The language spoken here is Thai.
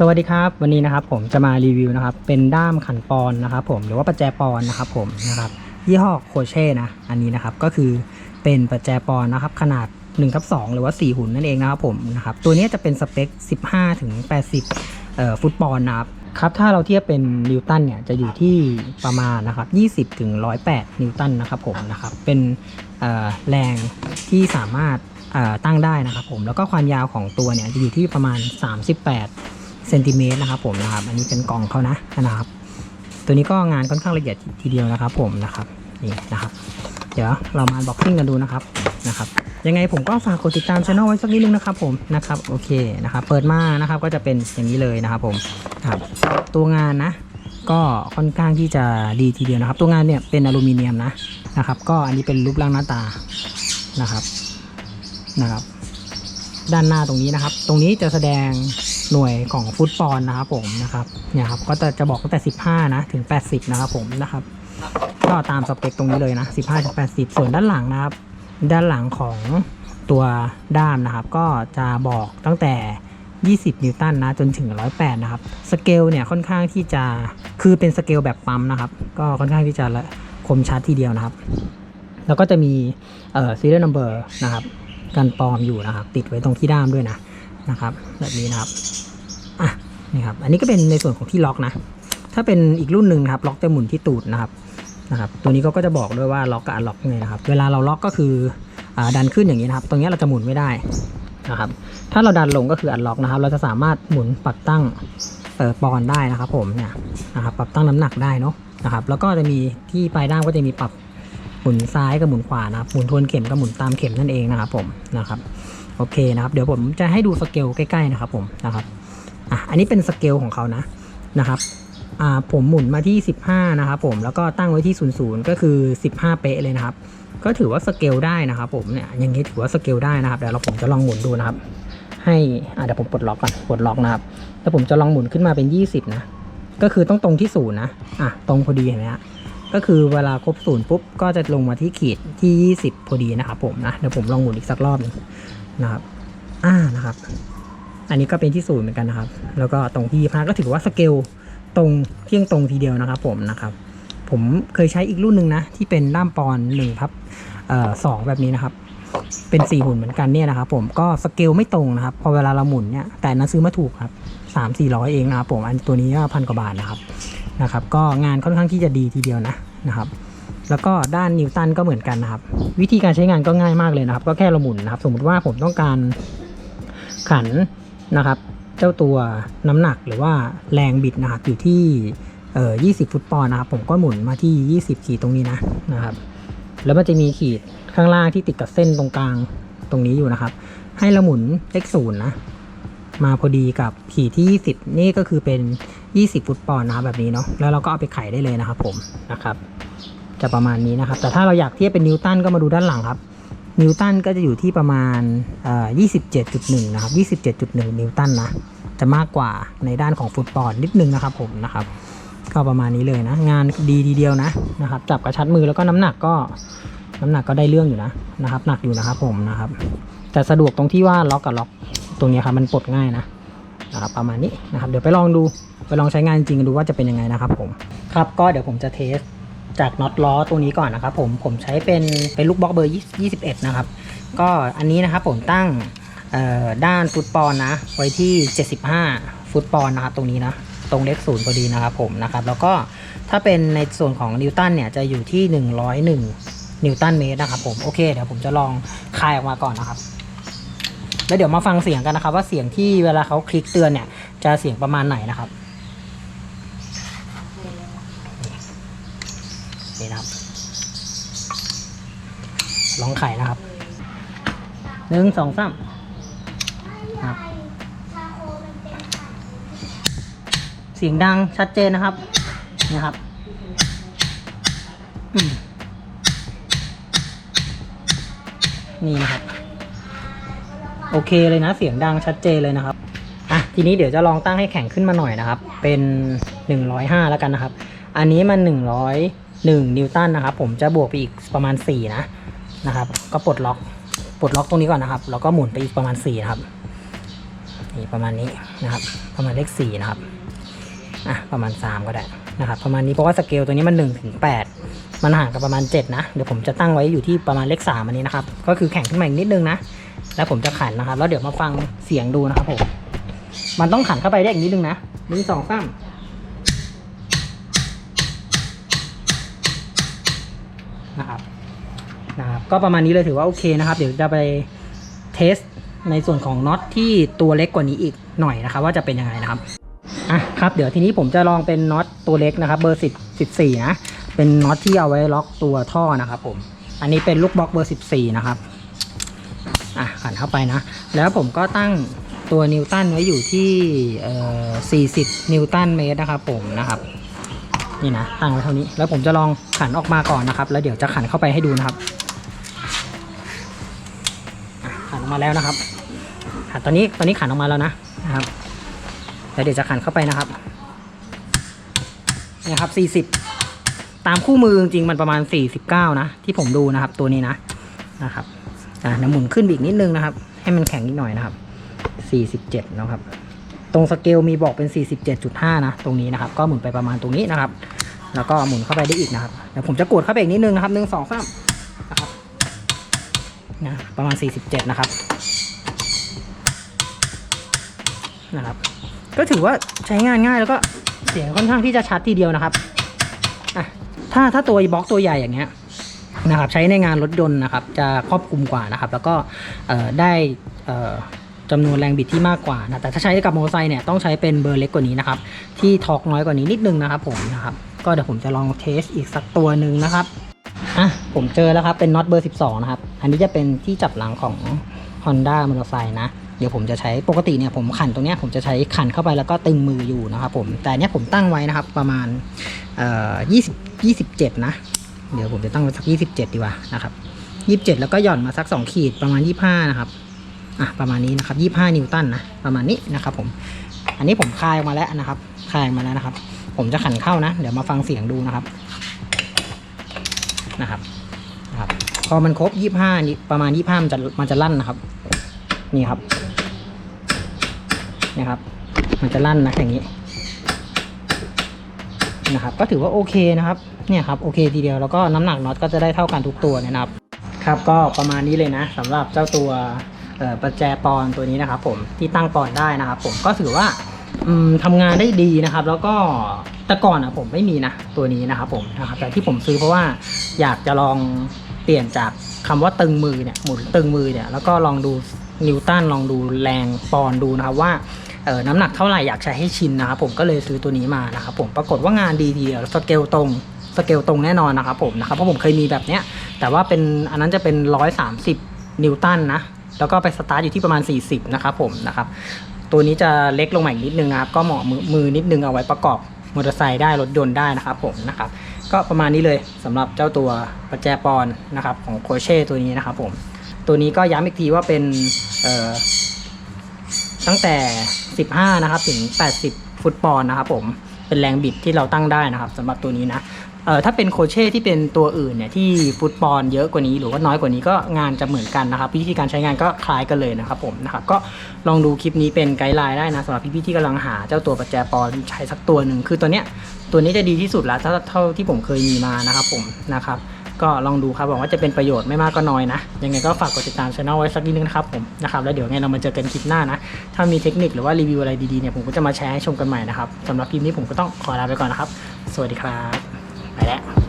สวัสดีครับวันนี้นะครับผมจะมารีวิวนะครับเป็นด้ามขันปอนนะครับผมหรือว่าประแจปอนนะครับผมนะครับยี่ห้อโคเช่นะอันนี้นะครับก็คือเป็นประแจปอนนะครับขนาด1ทับ2หรือว่า 4 หุ่นนั่นเองนะครับผมนะครับตัวนี้จะเป็นสเปค 15ถึง80เอ่อฟุตบอลนะครับครับถ้าเราเทียบเป็นนิวตันเนี่ยจะอยู่ที่ประมาณนะครับ20ถึง108 นิวตันนะครับผมนะครับเป็นเอ่อแรงที่สามารถเอ่อตั้งได้นะครับผมแล้วก็ความยาวของตัวเนี่ยจะอยู่ที่ประมาณ 38 เซนติเมตรนะครับผมนะครับ อันนี้เป็นกล่องเขานะนะครับ ตัวนี้ก็งานค่อนข้างละเอียดทีเดียวนะครับ ผมนะครับนี่นะครับ เดี๋ยวเรามาบ็อกซิ่งกันดูนะครับนะครับ ยังไงผมก็ฝากกดติดตามช่องไว้สักนิดนึงนะครับ ผมนะครับโอเคนะครับ เปิดมานะครับก็จะเป็นอย่างนี้เลยนะครับ ผมครับตัวงานนะก็ค่อนข้างที่จะดีทีเดียวนะครับ ตัวงานเนี่ยเป็นอลูมิเนียมนะนะครับ ก็อันนี้เป็นรูปร่างหน้าตานะครับนะครับ ด้านหน้าตรงนี้นะครับ ตรงนี้จะแสดง หน่วยของฟุตบอลนะครับผมนะครับเนี่ยครับก็จะจะบอกตั้งแต่ 15 นะถึง 80 นะครับผมนะครับ ก็ตามสเปคตรงนี้เลยนะ 15ถึง80 ส่วนด้านหลังนะครับ ด้านหลังของตัวด้ามนะครับ ก็จะบอกตั้งแต่ 20 นิวตันนะจนถึง 108 นะครับสเกลเนี่ยค่อนข้างที่จะคือเป็นสเกลแบบปั๊มนะครับ ก็ค่อนข้างที่จะละคมชัดทีเดียวนะครับ แล้วก็จะมีเอ่อ serial number นะครับกันปลอมอยู่นะครับ ติดไว้ตรงที่ด้ามด้วยนะ นะครับ แบบนี้นะครับอะนี่ครับ อันนี้ก็เป็นในส่วนของที่ล็อกนะ ถ้าเป็นอีกรุ่นหนึ่งนะครับ ล็อกจะหมุนที่ตูดนะครับนะครับตัวนี้ก็จะบอกด้วยว่าล็อกกับอันล็อกยังไงนะครับ เวลาเราล็อกก็คืออดันขึ้นอย่างนี้นะครับ ตรงนี้เราจะหมุนไม่ได้นะครับ ถ้าเราดันลงก็คืออันล็อกนะครับ เราจะสามารถหมุนปรับตั้งเปอนได้นะครับผมเนี่ยนะครับ ปรับตั้งน้ำหนักได้เนาะนะครับ แล้วก็จะมีที่ปลายด้ามก็จะมีปรับหมุนซ้ายกับหมุนขวานะครับ หมุนทวนเข็มกับหมุนตามเข็มนั่นเองนะครับผมนะครับ โอเคนะครับ เดี๋ยวผมจะให้ดูสเกลใกล้ๆนะครับผมนะครับอะอันนี้เป็นสเกลของเขานะนะครับอ่าผมหมุนมาที่ 15 นะครับผมแล้วก็ตั้งไว้ที่ 00 ก็คือ 15 เป๊ะเลยนะครับ ก็ถือว่าสเกลได้นะครับผมเนี่ยอย่างนี้ถือว่าสเกลได้นะครับเดี๋ยวเราผมจะลองหมุนดูนะครับ ให้อ่าเดี๋ยวผมปลดล็อกก่อนปลดล็อกนะครับแล้วผมจะลองหมุนขึ้นมาเป็น 20 นะก็คือต้องตรงที่ศูนย์นะ อะ ตรงพอดีเห็นไหมฮะ ก็คือเวลาครบศูนย์ปุ๊บ ก็จะลงมาที่ขีดที่ 20 พอดีนะครับผมนะ เดี๋ยวผมลองหมุนอีกสักรอบนึง นะครับ อ่านะครับ อันนี้ก็เป็นที่ศูนย์เหมือนกันนะครับ แล้วก็ตรงที่25ก็ถือว่าสเกลตรงเที่ยงตรงทีเดียวนะครับผมนะครับ ผมเคยใช้อีกรุ่นหนึ่งนะ ที่เป็นด้ามปอนหนึ่งพับสองแบบนี้นะครับ เป็นสี่หุ่นเหมือนกันเนี่ยนะครับผมก็สเกลไม่ตรงนะครับ พอเวลาเราหมุนเนี่ยแต่นั้นซื้อมาถูกครับสามสี่ร้อยเองนะครับผมอันตัวนี้ก็พันกว่าบาทนะครับนะครับ ก็งานค่อนข้างที่จะดีทีเดียวนะนะครับ แล้วก็ด้านนิวตันก็เหมือนกันนะครับ วิธีการใช้งานก็ง่ายมากเลยนะครับ ก็แค่เราหมุนนะครับ สมมุติว่าผมต้องการขันนะครับ เจ้าตัวน้ำหนักหรือว่าแรงบิดนะครับอยู่ที่เอ่อ20 ฟุตปอนด์นะครับ ผมก็หมุนมาที่ 20 ขีดตรงนี้นะนะครับ แล้วมันจะมีขีดข้างล่างที่ติดกับเส้นตรงกลางตรงนี้อยู่นะครับ ให้เราหมุนเลขศูนย์นะมาพอดีกับขีดที่ 20 นี่ก็คือเป็น 20 ฟุตปอนด์นะครับแบบนี้เนาะแล้วเราก็เอาไปไขได้เลยนะครับผมนะครับ จะประมาณนี้นะครับ แต่ถ้าเราอยากเทียบเป็นนิวตันก็มาดูด้านหลังครับ นิวตันก็จะอยู่ที่ประมาณ27.1 นะครับ 27.1 นิวตันนะ จะมากกว่าในด้านของฟุตบอลนิดนึงนะครับผมนะครับ ก็ประมาณนี้เลยนะ งานดีทีเดียวนะนะครับ จับกระชัดมือแล้วก็น้ำหนักก็น้ำหนักก็ได้เรื่องอยู่นะนะครับ หนักอยู่นะครับผมนะครับ แต่สะดวกตรงที่ว่าล็อกกับล็อกตรงนี้ครับมันปลดง่ายนะนะครับประมาณนี้นะครับ เดี๋ยวไปลองดูไปลองใช้งานจริงกันดูว่าจะเป็นยังไงนะครับผมครับก็เดี๋ยวผมจะเทส จากน็อตล้อตัวนี้ก่อนนะครับผมผมใช้เป็นเป็นลูกบล็อกเบอร์21 นะครับ ก็อันนี้นะครับผมตั้งด้านฟุตบอลนะ ไว้ที่ 75 ฟุตบอลนะครับตรงนี้นะตรงเลขศูนย์พอดีนะครับผมนะครับ แล้วก็ถ้าเป็นในส่วนของนิวตันเนี่ยจะอยู่ที่ 101 นิวตันเมตรนะครับผมโอเคเดี๋ยวผมจะลองคายออกมาก่อนนะครับ แล้วเดี๋ยวมาฟังเสียงกันนะครับ ว่าเสียงที่เวลาเขาคลิกเตือนเนี่ยจะเสียงประมาณไหนนะครับ นี่นะครับลองไข่นะครับหนึ่งสองสามเสียงดังชัดเจนนะครับนะครับนี่นะครับ โอเคเลยนะเสียงดังชัดเจนเลยนะครับอะทีนี้เดี๋ยวจะลองตั้งให้แข็งขึ้นมาหน่อยนะครับ เป็นหนึ่งร้อยห้าแล้วกันนะครับ อันนี้มันห นึ่งร้อยหนึ่งนิวตันนะครับ ผมจะบวกไปอีกประมาณสี่นะนะครับ ก็ปลดล็อกปลดล็อกตรงนี้ก่อนนะครับ แล้วก็หมุนไปอีกประมาณสี่นะครับนี่ประมาณนี้นะครับ ประมาณเลขสี่นะครับอะประมาณสามก็ได้นะครับประมาณนี้เพราะว่าสเกลตัวนี้มันหนึ่งถึงแปดมันห่างกันประมาณเจ็ดนะ เดี๋ยวผมจะตั้งไว้อยู่ที่ประมาณเลขสามอันนี้นะครับ ก็คือแข่งขึ้นมาอีกนิดนึงนะ แล้วผมจะขันนะครับ แล้วเดี๋ยวมาฟังเสียงดูนะครับผมมันต้องขันเข้าไปได้อีกนิดนึงนะหนึ่งสองสาม นะครับนะครับ ก็ประมาณนี้เลยถือว่าโอเคนะครับ เดี๋ยวจะไปเทสในส่วนของน็อตที่ตัวเล็กกว่านี้อีกหน่อยนะครับ ว่าจะเป็นยังไงนะครับอะครับเดี๋ยวทีนี้ผมจะลองเป็นน็อตตัวเล็กนะครับเบอร์สิบสิบสี่นะเป็นน็อตที่เอาไว้ล็อกตัวท่อนะครับผมอันนี้เป็นลูกบล็อกเบอร์สิบสี่นะครับอะขันเข้าไปนะ แล้วผมก็ตั้งตัวนิวตันไว้อยู่ที่เอ่อ40 นิวตันเมตรนะครับผมนะครับ นี่นะตั้งไว้เท่านี้ แล้วผมจะลองขันออกมาก่อนนะครับ แล้วเดี๋ยวจะขันเข้าไปให้ดูนะครับขันออกมาแล้วนะครับอะตอนนี้ตอนนี้ขันออกมาแล้วนะนะครับแล้วเดี๋ยวจะขันเข้าไปนะครับนี่ครับ 40 ตามคู่มือจริงมันประมาณ 49 นะ ที่ผมดูนะครับ ตัวนี้นะนะครับอะเดี๋ยวหมุนขึ้นอีกนิดนึงนะครับ ให้มันแข็งนิดหน่อยนะครับ 47 นะครับ ตรงสเกลมีบอกเป็น 47.5 นะ ตรงนี้นะครับ ก็หมุนไปประมาณตรงนี้นะครับ แล้วก็หมุนเข้าไปได้อีกนะครับเดี๋ยวผมจะกดเข้าไปอีกนิดนึงนะครับหนึ่งสองสามนะครับนะประมาณ 47 นะครับนะครับ ก็ถือว่าใช้งานง่ายแล้วก็เสียงค่อนข้างที่จะชัดทีเดียวนะครับอะถ้าถ้าตัวบล็อกตัวใหญ่อย่างเงี้ยนะครับ ใช้ในงานรถยนต์นะครับ จะครอบคลุมกว่านะครับ แล้วก็เอ่อได้อ่อ จำนวนแรงบิดที่มากกว่านะแต่ถ้าใช้กับมอเตอร์ไซค์เนี่ยต้องใช้เป็นเบอร์เล็กกว่านี้นะครับที่ทอร์กน้อยกว่านี้นิดนึงนะครับผมนะครับก็เดี๋ยวผมจะลองเทสอีกสักตัวหนึ่งนะครับอะผมเจอแล้วครับเป็นน็อตเบอร์ 12 นะครับ อันนี้จะเป็นที่จับหลังของ Honda มอเตอร์ไซค์นะเดี๋ยวผมจะใช้ปกติเนี่ยผมขันตรงเนี้ยผมจะใช้ขันเข้าไปแล้วก็ตึงมืออยู่นะครับผมแต่เนี้ยผมตั้งไว้นะครับประมาณเอ่อ20 27นะ เดี๋ยวผมจะตั้งไว้สักยี่สิบเจ็ดดีกว่านะครับยี่สิบเจ็ดแล้วก็หย่อนมาสักสองขีดประมาณยี่ห้านะครับ อะประมาณนี้นะครับยี่ห้านิวตันนะประมาณนี้นะครับผม อันนี้ผมคลายออกมาแล้วนะครับคลายออกมาแล้วนะครับ ผมจะขันเข้านะ เดี๋ยวมาฟังเสียงดูนะครับนะครับนะครับพอมันครบยี่ห้านี่ประมาณยี่ห้ามันจะมันจะลั่นนะครับ นี่ครับนี่ครับ มันจะลั่นนะอย่างนี้นะครับ ก็ถือว่าโอเคนะครับเนี่ยครับโอเคทีเดียวแล้วก็น้ำหนักน็อตก็จะได้เท่ากันทุกตัวนะครับ ครับก็ประมาณนี้เลยนะสำหรับเจ้าตัว ประแจปอนตัวนี้นะครับผมที่ตั้งปอนได้นะครับผมก็ถือว่าอืมทำงานได้ดีนะครับ แล้วก็แต่ก่อนอะผมไม่มีนะตัวนี้นะครับผมนะครับแต่ที่ผมซื้อเพราะว่าอยากจะลองเปลี่ยนจากคำว่าตึงมือเนี่ยหมุนตึงมือเนี่ยแล้วก็ลองดูนิวตันลองดูแรงปอนดูนะครับว่าเออน้ำหนักเท่าไหร่อยากใช้ให้ชินนะครับผมก็เลยซื้อตัวนี้มานะครับผมปรากฏว่างานดีทีเดียวสเกลตรงสเกลตรงแน่นอนนะครับผมนะครับเพราะผมเคยมีแบบเนี้ยแต่ว่าเป็นอันนั้นจะเป็น 130 นิวตันนะ แล้วก็ไปสตาร์ทอยู่ที่ประมาณ 40 นะครับผมนะครับ ตัวนี้จะเล็กลงมาอีกนิดนึงนะครับก็เหมาะมือมือนิดนึงเอาไว้ประกอบมอเตอร์ไซค์ได้รถยนต์ได้นะครับผมนะครับก็ประมาณนี้เลยสำหรับเจ้าตัวประแจปอนนะครับของโคเช่ตัวนี้นะครับผมตัวนี้ก็ย้ำอีกทีว่าเป็นตั้งแต่ 15 นะครับถึง 80 ฟุตบอลนะครับผมเป็นแรงบิดที่เราตั้งได้นะครับสำหรับตัวนี้นะ เอ่อถ้าเป็นโคเช่ที่เป็นตัวอื่นเนี่ยที่ฟุตบอลเยอะกว่านี้หรือว่าน้อยกว่านี้ก็งานจะเหมือนกันนะครับวิธีการใช้งานก็คล้ายกันเลยนะครับผมนะครับก็ลองดูคลิปนี้เป็นไกด์ไลน์ได้นะสำหรับพี่ๆที่กำลังหาเจ้าตัวประแจปอนใช้สักตัวหนึ่งคือตัวเนี้ยตัวนี้จะดีที่สุดแล้วเท่าเท่าที่ผมเคยมีมานะครับผมนะครับก็ลองดูครับหวังว่าจะเป็นประโยชน์ไม่มากก็น้อยนะ ยังไงก็ฝากกดติดตามช่องไว้สักนิดนึงนะครับผมนะครับแล้วเดี๋ยวไงเรามาเจอกันคลิปหน้านะ ถ้ามีเทคนิคหรือว่ารีวิวอะไรดีๆเนี่ยผมก็จะมาแชร์ให้ชมกันใหม่นะครับสำหรับคลิปนี้ผมก็ต้องขอลาไปก่อนนะครับ สวัสดีครับ ไปแล้ว